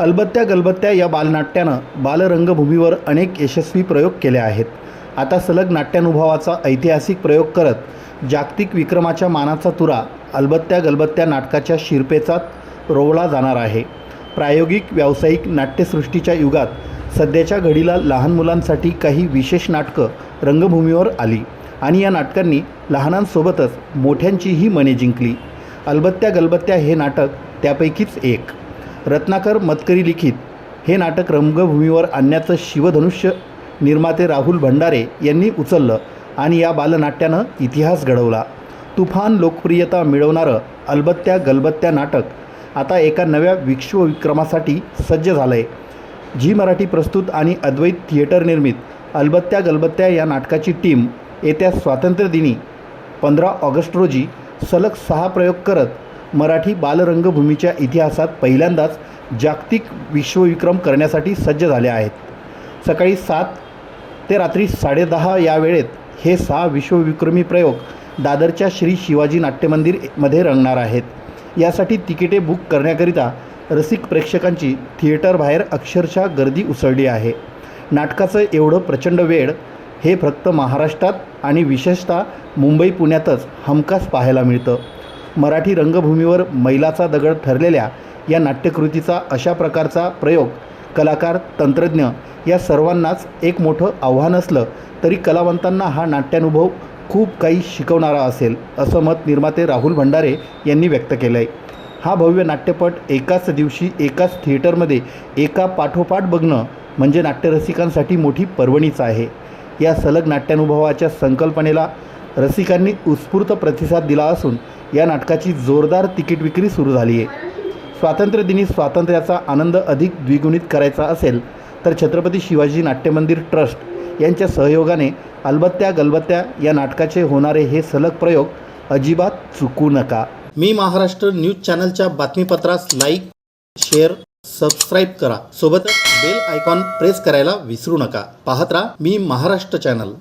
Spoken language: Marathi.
अलबत्त्या गलबत्त्या या बालनाट्यानं बालरंगभूमीवर अनेक यशस्वी प्रयोग केले आहेत. आता सलग नाट्यानुभवाचा ऐतिहासिक प्रयोग करत जागतिक विक्रमाच्या मानाचा तुरा अलबत्त्या गलबत्त्या नाटकाच्या शिरपेचात रोवला जाणार आहे. प्रायोगिक व्यावसायिक नाट्यसृष्टीच्या युगात सध्याच्या घडीला लहान मुलांसाठी काही विशेष नाटकं रंगभूमीवर आली आणि या नाटकांनी लहानांसोबतच मोठ्यांचीही मने जिंकली. अलबत्त्या गलबत्त्या हे नाटक त्यापैकीच एक. रत्नाकर मतकरी लिखित. हे नाटक रंगभूमीवर आणण्याचं शिवधनुष्य निर्माते राहुल भंडारे यांनी उचललं आणि या बालनाट्यानं इतिहास घडवला. तुफान लोकप्रियता मिळवणारं अलबत्त्या गलबत्त्या नाटक आता एका नव्या विश्वविक्रमासाठी सज्ज झालं आहे झी मराठी प्रस्तुत आणि अद्वैत थिएटर निर्मित अलबत्त्या गलबत्त्या या नाटकाची टीम येत्या स्वातंत्र्यदिनी पंधरा ऑगस्ट रोजी सलग सहा प्रयोग करत मराठी बालरंगभूमीच्या इतिहासात पहिल्यांदाच जागतिक विश्वविक्रम करण्यासाठी सज्ज झाले आहेत. सकाळी सात ते रात्री साडेदहा या वेळेत हे सहा विश्वविक्रमी प्रयोग दादरच्या श्री शिवाजी नाट्यमंदिरमध्ये रंगणार आहेत. यासाठी तिकिटे बुक करण्याकरिता रसिक प्रेक्षकांची थिएटरबाहेर अक्षरशः गर्दी उसळली आहे. नाटकाचं एवढं प्रचंड वेळ हे फक्त महाराष्ट्रात आणि विशेषतः मुंबई पुण्यातच हमखास पाहायला मिळतं. मराठी रंगभूमीवर मैलाचा दगड ठरलेल्या या नाट्यकृतीचा अशा प्रकारचा प्रयोग कलाकार तंत्रज्ञ या सर्वांनाच एक मोठं आव्हान असलं तरी कलावंतांना हा नाट्यानुभव खूप काही शिकवणारा असेल असं मत निर्माते राहुल भंडारे यांनी व्यक्त केलं आहे हा भव्य नाट्यपट एकाच दिवशी एकाच थिएटरमध्ये एका पाठोपाठ बघणं म्हणजे नाट्यरसिकांसाठी मोठी पर्वणीच आहे. या सलग नाट्यानुभवाच्या संकल्पनेला रसिकांनी उत्स्फूर्त प्रतिसाद दिला असून या नाटकाची जोरदार तिकीट विक्री सुरू झाली आहे. स्वातंत्र्यदिनी स्वातंत्र्याचा आनंद अधिक द्विगुणित करायचा असेल तर छत्रपती शिवाजी नाट्यमंदिर ट्रस्ट यांच्या सहयोगाने अलबत्त्या गलबत्त्या या नाटकाचे होणारे हे सलग प्रयोग अजिबात चुकू नका. मी महाराष्ट्र न्यूज चॅनलच्या बातमीपत्रास लाईक शेअर सबस्क्राईब करा. सोबतच बेल आयकॉन प्रेस करायला विसरू नका. पाहत राहा मी महाराष्ट्र चॅनल.